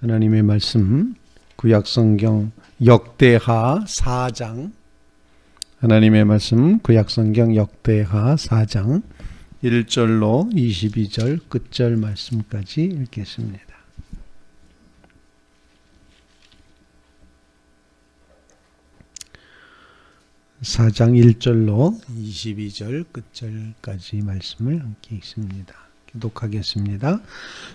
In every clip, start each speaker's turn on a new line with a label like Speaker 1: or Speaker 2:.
Speaker 1: 하나님의 말씀 구약성경 역대하 4장 하나님의 말씀 구약성경 역대하 4장 1절로 22절 끝절 말씀까지 읽겠습니다. 사장 1절로 22절 끝절까지 말씀을 함께 읽습니다. 기독하겠습니다.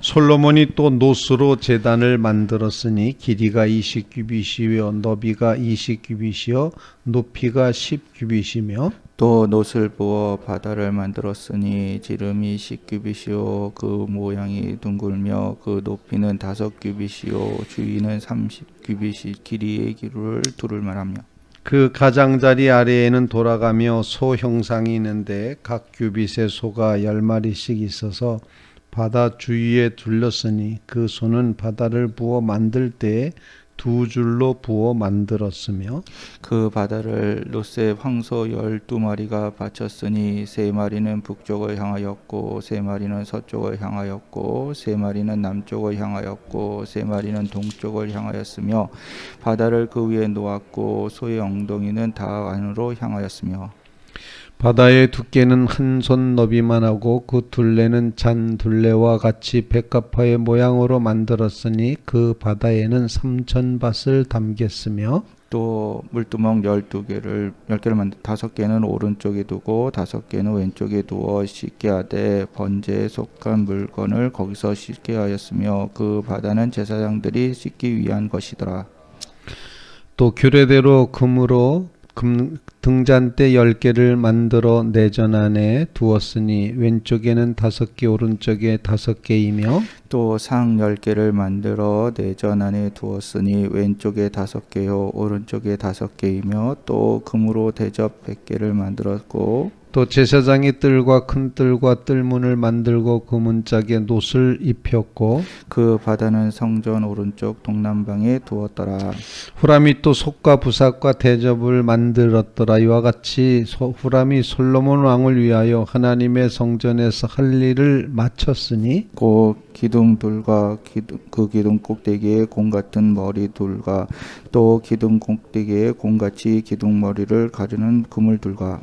Speaker 1: 솔로몬이 또 노스로 제단을 만들었으니 길이가 20규빗이요 너비가 20규빗이요 높이가 10규빗이며
Speaker 2: 또 놋을 부어 바다를 만들었으니 지름이 10규빗이요 그 모양이 둥글며 그 높이는 다섯 규빗이요 주위는 30규빗이 길이의 기루를 두를 만하며
Speaker 1: 그 가장자리 아래에는 돌아가며 소 형상이 있는데 각 규빗에 소가 열 마리씩 있어서 바다 주위에 둘렀으니 그 소는 바다를 부어 만들 때에 두 줄로 부어 만들었으며
Speaker 2: 그 바다를 롯의 황소 열두 마리가 바쳤으니 세 마리는 북쪽을 향하였고 세 마리는 서쪽을 향하였고 세 마리는 남쪽을 향하였고 세 마리는 동쪽을 향하였으며 바다를 그 위에 놓았고 소의 엉덩이는 다 안으로 향하였으며
Speaker 1: 바다의 두께는 한 손 너비만 하고 그 둘레는 잔 둘레와 같이 백합화의 모양으로 만들었으니 그 바다에는 삼천 밭을 담겼으며
Speaker 2: 또 물두멍 열두 개를 열 개를 만들 다섯 개는 오른쪽에 두고 다섯 개는 왼쪽에 두어 씻게 하되 번제에 속한 물건을 거기서 씻게 하였으며 그 바다는 제사장들이 씻기 위한 것이더라.
Speaker 1: 또 규례대로 금으로 금, 등잔대 열 개를 만들어 내전 안에 두었으니 왼쪽에는 다섯 개 오른쪽에 다섯 개이며
Speaker 2: 또상열 개를 만들어 내전 안에 두었으니 왼쪽에 다섯 개요 오른쪽에 다섯 개이며 또 금으로 대접 백 개를 만들었고
Speaker 1: 또 제사장이 뜰과 큰 뜰과 뜰문을 만들고 그 문짝에 놋을 입혔고
Speaker 2: 그 바다는 성전 오른쪽 동남방에 두었더라.
Speaker 1: 후람이 또 속과 부삭과 대접을 만들었더라 이와 같이 소- 후람이 솔로몬 왕을 위하여 하나님의 성전에서 할 일을 마쳤으니
Speaker 2: 곧 기둥 둘과 기둥, 그 기둥 꼭대기에 공 같은 머리 둘과 또 기둥 꼭대기에 공같이 기둥 머리를 가르는 그물 둘과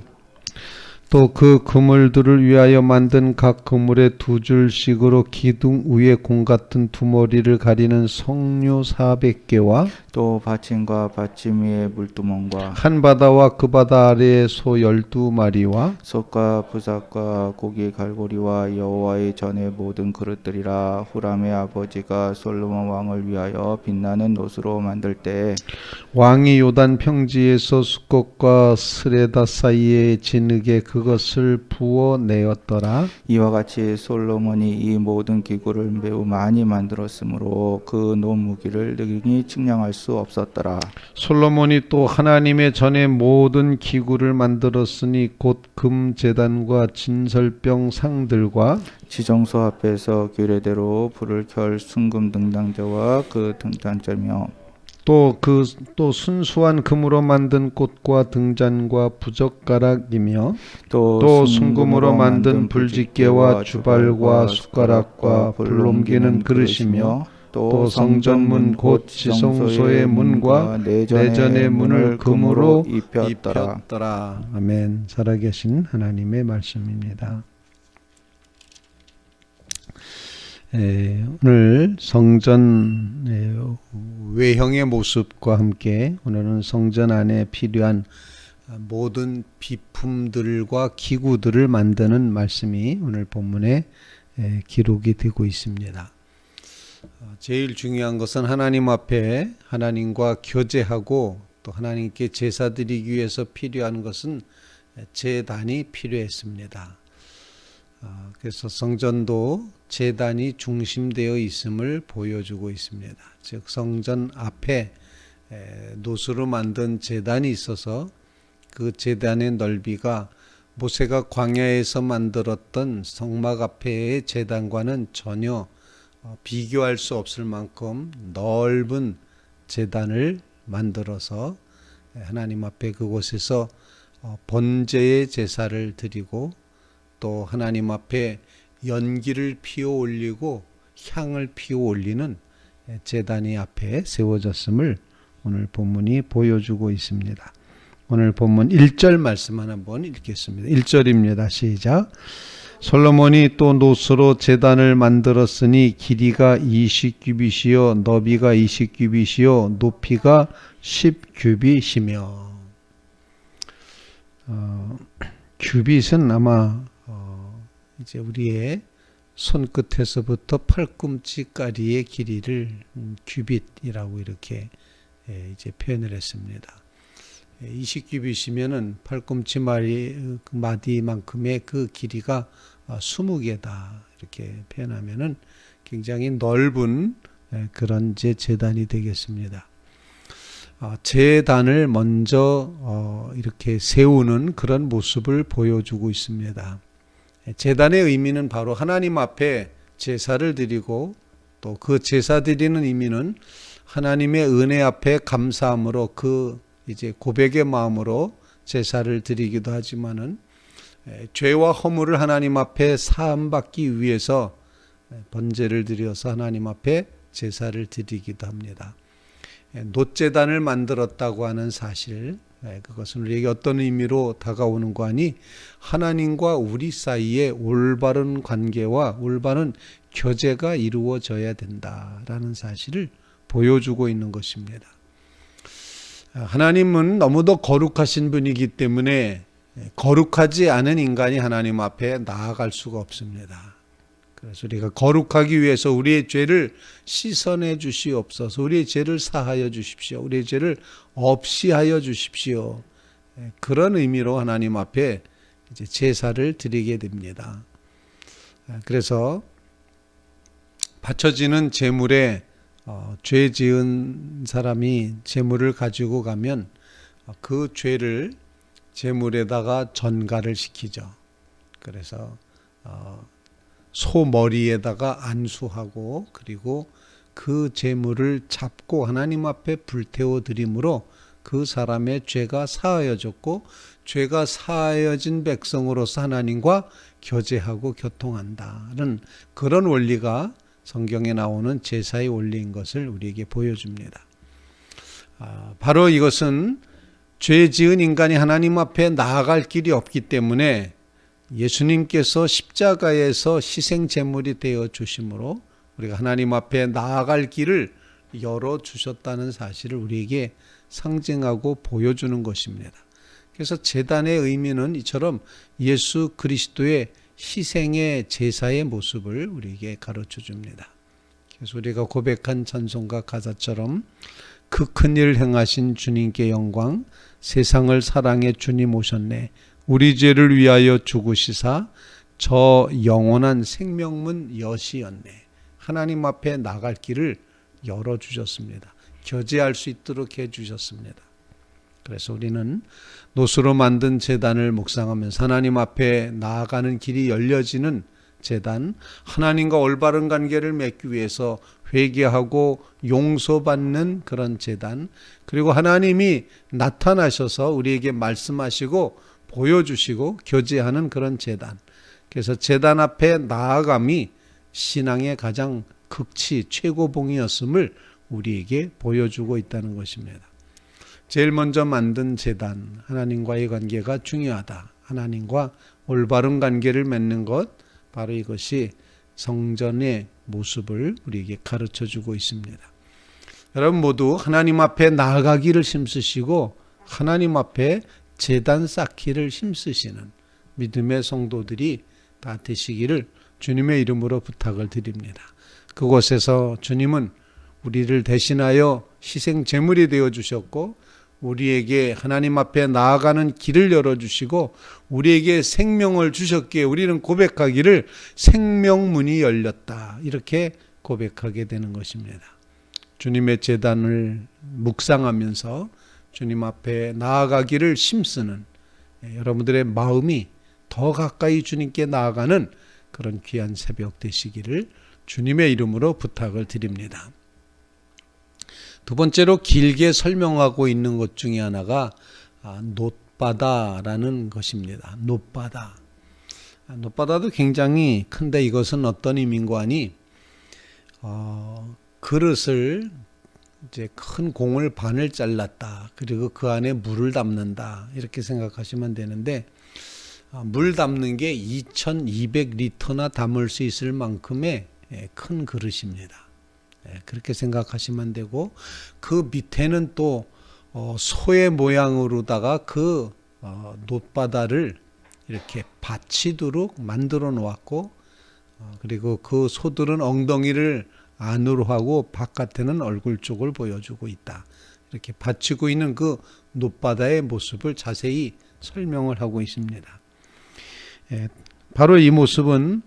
Speaker 1: 또 그 그물들을 위하여 만든 각 그물에 두 줄씩으로 기둥 위에 공 같은 두 머리를 가리는 석류 사백 개와
Speaker 2: 또 받침과 받침 위에 물두멍과
Speaker 1: 한 바다와 그 바다 아래에 소 열두 마리와
Speaker 2: 솥과 부삭과 고기 갈고리와 여호와의 전의 모든 그릇들이라 후람의 아버지가 솔로몬 왕을 위하여 빛나는 놋으로 만들 때
Speaker 1: 왕이 요단 평지에서 수컷과 스레다 사이에 진흙에 그 것을 부어 내었더라.
Speaker 2: 이와 같이 솔로몬이 이 모든 기구를 매우 많이 만들었으므로 그 논무기를 능히 측량할 수 없었더라.
Speaker 1: 솔로몬이 또 하나님의 전에 모든 기구를 만들었으니 곧 금 제단과 진설병 상들과
Speaker 2: 지정소 앞에서 규례대로 불을 켤 순금 등당자와 그 등잔자며
Speaker 1: 또 그 또 순수한 금으로 만든 꽃과 등잔과 부젓가락이며
Speaker 2: 또,
Speaker 1: 또 순금으로 만든 불집게와 주발과 숟가락과 불 옮기는 그릇이며 또 성전문 곧 지성소의 문과 내전의 문을 금으로
Speaker 2: 입혔더라.
Speaker 1: 입혔더라. 아멘. 살아계신 하나님의 말씀입니다. 에, 오늘 성전 에, 외형의 모습과 함께 오늘은 성전 안에 필요한 모든 비품들과 기구들을 만드는 말씀이 오늘 본문에 에, 기록이 되고 있습니다. 어, 제일 중요한 것은 하나님 앞에 하나님과 교제하고 또 하나님께 제사 드리기 위해서 필요한 것은 제단이 필요했습니다. 어, 그래서 성전도 제단이 중심되어 있음을 보여주고 있습니다. 즉 성전 앞에 에, 노수로 만든 제단이 있어서 그 제단의 넓이가 모세가 광야에서 만들었던 성막 앞에의 제단과는 전혀 어, 비교할 수 없을 만큼 넓은 제단을 만들어서 하나님 앞에 그곳에서 어, 번제의 제사를 드리고 또 하나님 앞에 연기를 피워 올리고 향을 피워 올리는 제단이 앞에 세워졌음을 오늘 본문이 보여주고 있습니다. 오늘 본문 1절 말씀만 한번 읽겠습니다. 1절입니다. 시작. 솔로몬이 또 노스로 제단을 만들었으니 길이가 20규빗이요 너비가 20규빗이요 높이가 10규빗이며 어, 규빗은 아마 어, 이제 우리의 손끝에서부터 팔꿈치까지의 길이를 음, 규빗이라고 이렇게 예, 이제 표현을 했습니다. 20규빗이면은 팔꿈치 마리 그 마디만큼의 그 길이가 20개다 이렇게 표현하면은 굉장히 넓은 예, 그런 제 재단이 되겠습니다. 아, 재단을 먼저 어, 이렇게 세우는 그런 모습을 보여주고 있습니다. 예, 재단의 의미는 바로 하나님 앞에 제사를 드리고 또 그 제사 드리는 의미는 하나님의 은혜 앞에 감사함으로 그 이제 고백의 마음으로 제사를 드리기도 하지만은 에, 죄와 허물을 하나님 앞에 사함 받기 위해서 에, 번제를 드려서 하나님 앞에 제사를 드리기도 합니다. 에, 노제단을 만들었다고 하는 사실 에, 그것은 우리에게 어떤 의미로 다가오는 거 아니 하나님과 우리 사이에 올바른 관계와 올바른 교제가 이루어져야 된다라는 사실을 보여주고 있는 것입니다. 하나님은 너무도 거룩하신 분이기 때문에 거룩하지 않은 인간이 하나님 앞에 나아갈 수가 없습니다. 그래서 우리가 거룩하기 위해서 우리의 죄를 씻어내 주시옵소서. 우리의 죄를 사하여 주십시오. 우리의 죄를 없이 하여 주십시오. 그런 의미로 하나님 앞에 이제 제사를 드리게 됩니다. 그래서 바쳐지는 제물에 어, 죄 지은 사람이 제물을 가지고 가면 어, 그 죄를 제물에다가 전가를 시키죠. 그래서 어, 소 머리에다가 안수하고 그리고 그 제물을 잡고 하나님 앞에 불태워 드림으로 그 사람의 죄가 사하여졌고 죄가 사하여진 백성으로서 하나님과 교제하고 교통한다는 그런 원리가 성경에 나오는 제사의 원리인 것을 우리에게 보여줍니다. 아, 바로 이것은 죄 지은 인간이 하나님 앞에 나아갈 길이 없기 때문에 예수님께서 십자가에서 희생 제물이 되어 주심으로 우리가 하나님 앞에 나아갈 길을 열어 주셨다는 사실을 우리에게 상징하고 보여주는 것입니다. 그래서 제단의 의미는 이처럼 예수 그리스도의 희생의 제사의 모습을 우리에게 가르쳐 줍니다. 그래서 우리가 고백한 찬송가 가사처럼 그 큰 일 행하신 주님께 영광, 세상을 사랑해 주님 오셨네. 우리 죄를 위하여 죽으시사 저 영원한 생명문 여시였네. 하나님 앞에 나갈 길을 열어 주셨습니다. 교제할 수 있도록 해 주셨습니다. 그래서 우리는 노수로 만든 재단을 묵상하면서 하나님 앞에 나아가는 길이 열려지는 재단, 하나님과 올바른 관계를 맺기 위해서 회개하고 용서받는 그런 재단, 그리고 하나님이 나타나셔서 우리에게 말씀하시고 보여주시고 교제하는 그런 재단. 그래서 재단 앞에 나아감이 신앙의 가장 극치 최고봉이었음을 우리에게 보여주고 있다는 것입니다. 제일 먼저 만든 재단, 하나님과의 관계가 중요하다. 하나님과 올바른 관계를 맺는 것, 바로 이것이 성전의 모습을 우리에게 가르쳐 주고 있습니다. 여러분 모두 하나님 앞에 나아가기를 힘쓰시고 하나님 앞에 재단 쌓기를 힘쓰시는 믿음의 성도들이 다 되시기를 주님의 이름으로 부탁을 드립니다. 그곳에서 주님은 우리를 대신하여 희생 제물이 되어 주셨고 우리에게 하나님 앞에 나아가는 길을 열어주시고 우리에게 생명을 주셨기에 우리는 고백하기를 생명문이 열렸다. 이렇게 고백하게 되는 것입니다. 주님의 재단을 묵상하면서 주님 앞에 나아가기를 힘쓰는 예, 여러분들의 마음이 더 가까이 주님께 나아가는 그런 귀한 새벽 되시기를 주님의 이름으로 부탁을 드립니다. 두 번째로 길게 설명하고 있는 것 중에 하나가 아, 놋바다라는 것입니다. 놋바다. 아, 놋바다도 굉장히 큰데 이것은 어떤 의미인가 하니 어, 그릇을 이제 큰 공을 반을 잘랐다. 그리고 그 안에 물을 담는다. 이렇게 생각하시면 되는데 아, 물 담는 게 2,200리터나 담을 수 있을 만큼의 예, 큰 그릇입니다. 예, 그렇게 생각하시면 되고 그 밑에는 또 어, 소의 모양으로다가 그 어, 놋바다를 이렇게 받치도록 만들어 놓았고 어, 그리고 그 소들은 엉덩이를 안으로 하고 바깥에는 얼굴 쪽을 보여주고 있다. 이렇게 받치고 있는 그 놋바다의 모습을 자세히 설명을 하고 있습니다. 예, 바로 이 모습은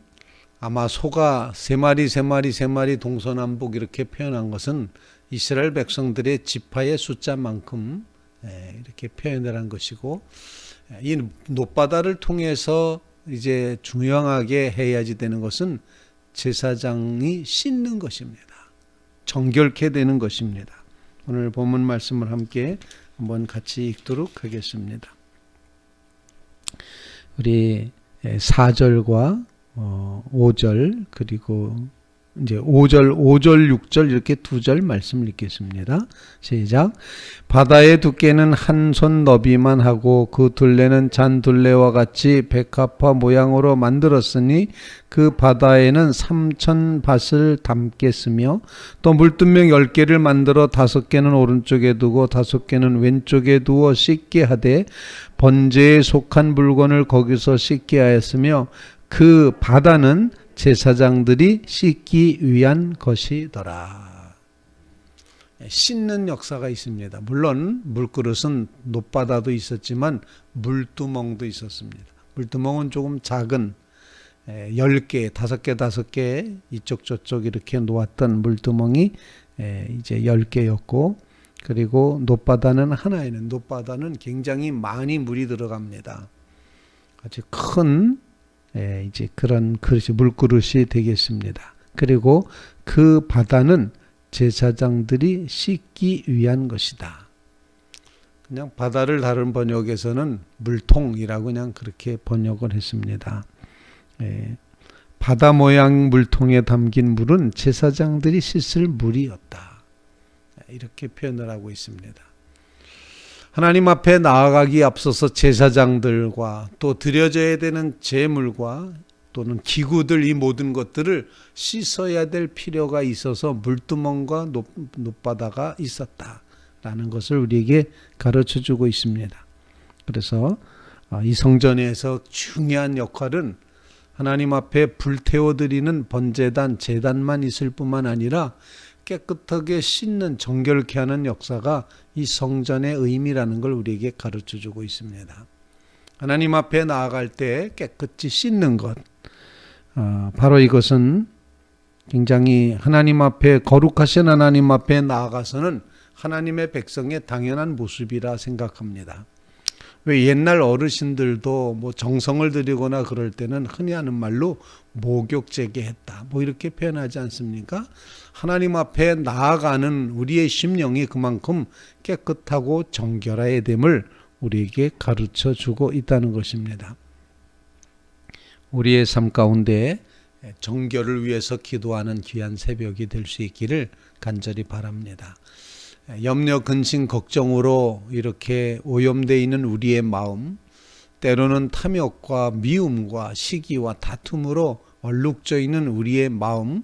Speaker 1: 아마 소가 세 마리 세 마리 세 마리 동서남북 이렇게 표현한 것은 이스라엘 백성들의 지파의 숫자만큼 예, 이렇게 표현을 한 것이고 예, 이 놋바다를 통해서 이제 중요하게 해야지 되는 것은 제사장이 씻는 것입니다. 정결케 되는 것입니다. 오늘 본문 말씀을 함께 한번 같이 읽도록 하겠습니다. 우리 4절과 어, 5절 그리고 이제 5절, 5절, 6절 이렇게 두 절 말씀 읽겠습니다. 시작. 바다의 두께는 한 손 너비만 하고 그 둘레는 잔 둘레와 같이 백합화 모양으로 만들었으니 그 바다에는 삼천 밭을 담겠으며 또 물두명 열 개를 만들어 다섯 개는 오른쪽에 두고 다섯 개는 왼쪽에 두어 씻게 하되 번제에 속한 물건을 거기서 씻게 하였으며 그 바다는 제사장들이 씻기 위한 것이더라. 씻는 역사가 있습니다. 물론 물그릇은 높바다도 있었지만 물두멍도 있었습니다. 물두멍은 조금 작은 10개, 5개, 5개 이쪽 저쪽 이렇게 놓았던 물두멍이 이제 10개였고 그리고 높바다는 하나에는 높바다는 굉장히 많이 물이 들어갑니다. 아주 큰 예, 이제 그런 그릇이 물그릇이 되겠습니다. 그리고 그 바다는 제사장들이 씻기 위한 것이다. 그냥 바다를 다른 번역에서는 물통이라고 그냥 그렇게 번역을 했습니다. 예, 바다 모양 물통에 담긴 물은 제사장들이 씻을 물이었다. 이렇게 표현을 하고 있습니다. 하나님 앞에 나아가기 앞서서 제사장들과 또 드려져야 되는 제물과 또는 기구들 이 모든 것들을 씻어야 될 필요가 있어서 물두멍과 높, 높바다가 있었다라는 것을 우리에게 가르쳐 주고 있습니다. 그래서 아, 이 성전에서 중요한 역할은 하나님 앞에 불태워 드리는 번제단 제단만 있을 뿐만 아니라 깨끗하게 씻는 정결케 하는 역사가 이 성전의 의미라는 걸 우리에게 가르쳐 주고 있습니다. 하나님 앞에 나아갈 때 깨끗이 씻는 것. 어, 바로 이것은 굉장히 하나님 앞에 거룩하신 하나님 앞에 나아가서는 하나님의 백성의 당연한 모습이라 생각합니다. 왜 옛날 어르신들도 뭐 정성을 들이거나 그럴 때는 흔히 하는 말로 목욕제게 했다. 뭐 이렇게 표현하지 않습니까? 하나님 앞에 나아가는 우리의 심령이 그만큼 깨끗하고 정결해야 됨을 우리에게 가르쳐 주고 있다는 것입니다. 우리의 삶 가운데 정결을 위해서 기도하는 귀한 새벽이 될 수 있기를 간절히 바랍니다. 염려, 근심, 걱정으로 이렇게 오염되어 있는 우리의 마음, 때로는 탐욕과 미움과 시기와 다툼으로 얼룩져 있는 우리의 마음,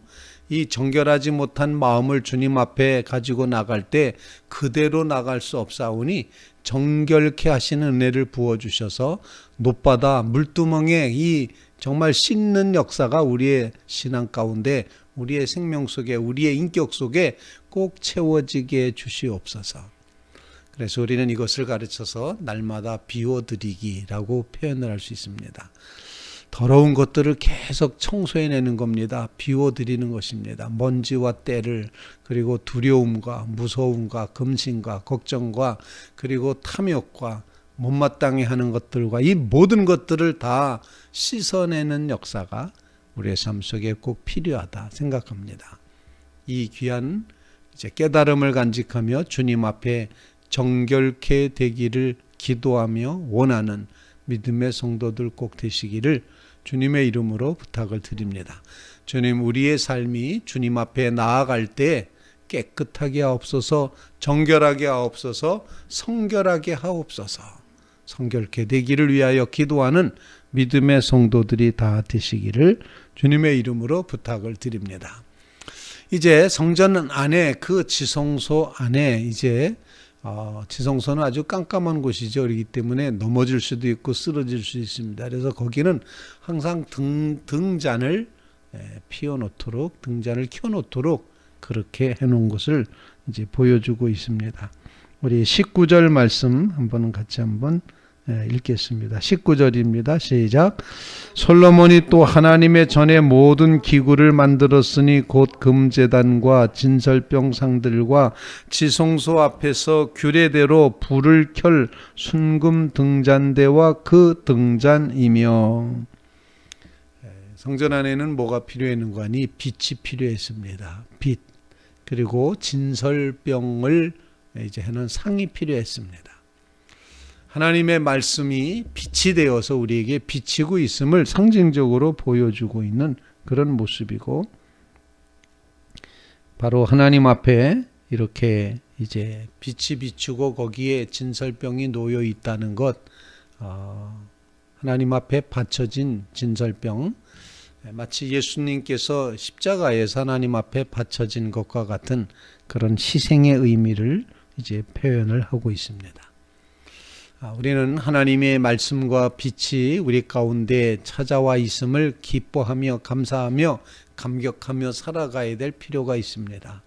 Speaker 1: 이 정결하지 못한 마음을 주님 앞에 가지고 나갈 때 그대로 나갈 수 없사오니 정결케 하시는 은혜를 부어 주셔서 높바다 물두멍에 이 정말 씻는 역사가 우리의 신앙 가운데 우리의 생명 속에 우리의 인격 속에 꼭 채워지게 해 주시옵소서. 그래서 우리는 이것을 가르쳐서 날마다 비워드리기라고 표현을 할 수 있습니다. 더러운 것들을 계속 청소해내는 겁니다. 비워드리는 것입니다. 먼지와 때를 그리고 두려움과 무서움과 금신과 걱정과 그리고 탐욕과 못마땅해 하는 것들과 이 모든 것들을 다 씻어내는 역사가 우리의 삶 속에 꼭 필요하다 생각합니다. 이 귀한 이제 깨달음을 간직하며 주님 앞에 정결케 되기를 기도하며 원하는 믿음의 성도들 꼭 되시기를 주님의 이름으로 부탁을 드립니다. 주님, 우리의 삶이 주님 앞에 나아갈 때 깨끗하게 하옵소서 정결하게 하옵소서 성결하게 하옵소서 성결케 되기를 위하여 기도하는 믿음의 성도들이 다 되시기를 주님의 이름으로 부탁을 드립니다. 이제 성전 안에 그 지성소 안에 이제 어, 지성소는 아주 깜깜한 곳이죠. 그렇기 때문에 넘어질 수도 있고 쓰러질 수 있습니다. 그래서 거기는 항상 등, 등잔을 에, 피워놓도록 등잔을 켜놓도록 그렇게 해놓은 것을 이제 보여주고 있습니다. 우리 19절 말씀 한번 같이 한번 에, 읽겠습니다. 19절입니다. 시작. 솔로몬이 또 하나님의 전에 모든 기구를 만들었으니 곧 금제단과 진설병 상들과 지성소 앞에서 규례대로 불을 켤 순금 등잔대와 그 등잔이며 에, 성전 안에는 뭐가 필요했는가 하니 빛이 필요했습니다. 빛 그리고 진설병을 이제 해놓은 상이 필요했습니다. 하나님의 말씀이 빛이 되어서 우리에게 비치고 있음을 상징적으로 보여주고 있는 그런 모습이고 바로 하나님 앞에 이렇게 이제 빛이 비추고 거기에 진설병이 놓여 있다는 것 어, 하나님 앞에 바쳐진 진설병 마치 예수님께서 십자가에서 하나님 앞에 바쳐진 것과 같은 그런 희생의 의미를 이제 표현을 하고 있습니다. 아, 우리는 하나님의 말씀과 빛이 우리 가운데 찾아와 있음을 기뻐하며 감사하며 감격하며 살아가야 될 필요가 있습니다.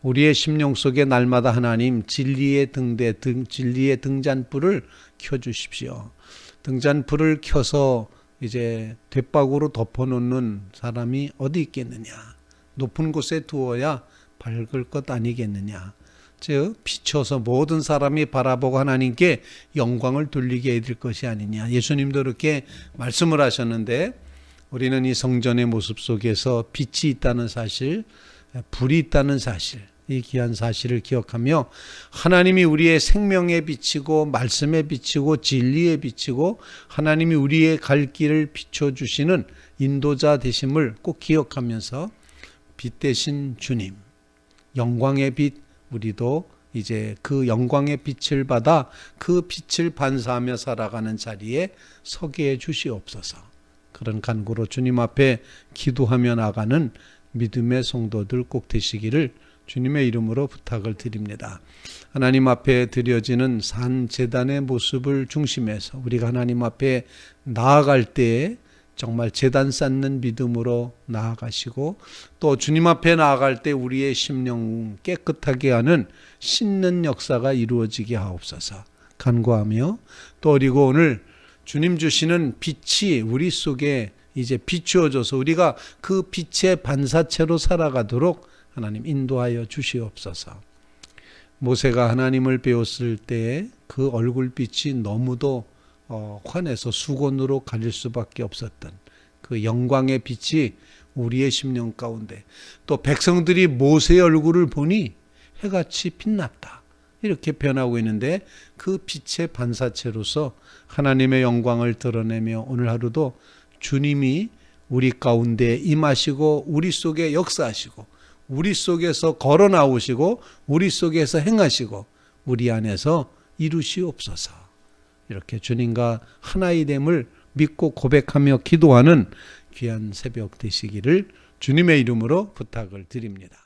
Speaker 1: 우리의 심령 속에 날마다 하나님 진리의 등대 등 진리의 등잔불을 켜 주십시오. 등잔불을 켜서 이제 뒷박으로 덮어 놓는 사람이 어디 있겠느냐? 높은 곳에 두어야 밝을 것 아니겠느냐? 즉 비춰서 모든 사람이 바라보고 하나님께 영광을 돌리게 될 것이 아니냐. 예수님도 그렇게 말씀을 하셨는데 우리는 이 성전의 모습 속에서 빛이 있다는 사실, 불이 있다는 사실, 이 귀한 사실을 기억하며 하나님이 우리의 생명에 비치고 말씀에 비치고 진리에 비치고 하나님이 우리의 갈 길을 비춰 주시는 인도자 되심을 꼭 기억하면서 빛 대신 주님, 영광의 빛 우리도 이제 그 영광의 빛을 받아 그 빛을 반사하며 살아가는 자리에 서게 해 주시옵소서. 그런 간구로 주님 앞에 기도하며 나가는 믿음의 성도들 꼭 되시기를 주님의 이름으로 부탁을 드립니다. 하나님 앞에 드려지는 산 재단의 모습을 중심해서 우리가 하나님 앞에 나아갈 때에 정말 재단 쌓는 믿음으로 나아가시고 또 주님 앞에 나아갈 때 우리의 심령 깨끗하게 하는 씻는 역사가 이루어지게 하옵소서 간구하며 또 그리고 오늘 주님 주시는 빛이 우리 속에 이제 비추어져서 우리가 그 빛의 반사체로 살아가도록 하나님 인도하여 주시옵소서. 모세가 하나님을 배웠을 때그 얼굴빛이 너무도 어, 환해서 수건으로 가릴 수밖에 없었던 그 영광의 빛이 우리의 심령 가운데 또 백성들이 모세의 얼굴을 보니 해같이 빛났다. 이렇게 변하고 있는데 그 빛의 반사체로서 하나님의 영광을 드러내며 오늘 하루도 주님이 우리 가운데 임하시고 우리 속에 역사하시고 우리 속에서 걸어 나오시고 우리 속에서 행하시고 우리 안에서 이루시옵소서. 이렇게 주님과 하나의 됨을 믿고 고백하며 기도하는 귀한 새벽 되시기를 주님의 이름으로 부탁을 드립니다.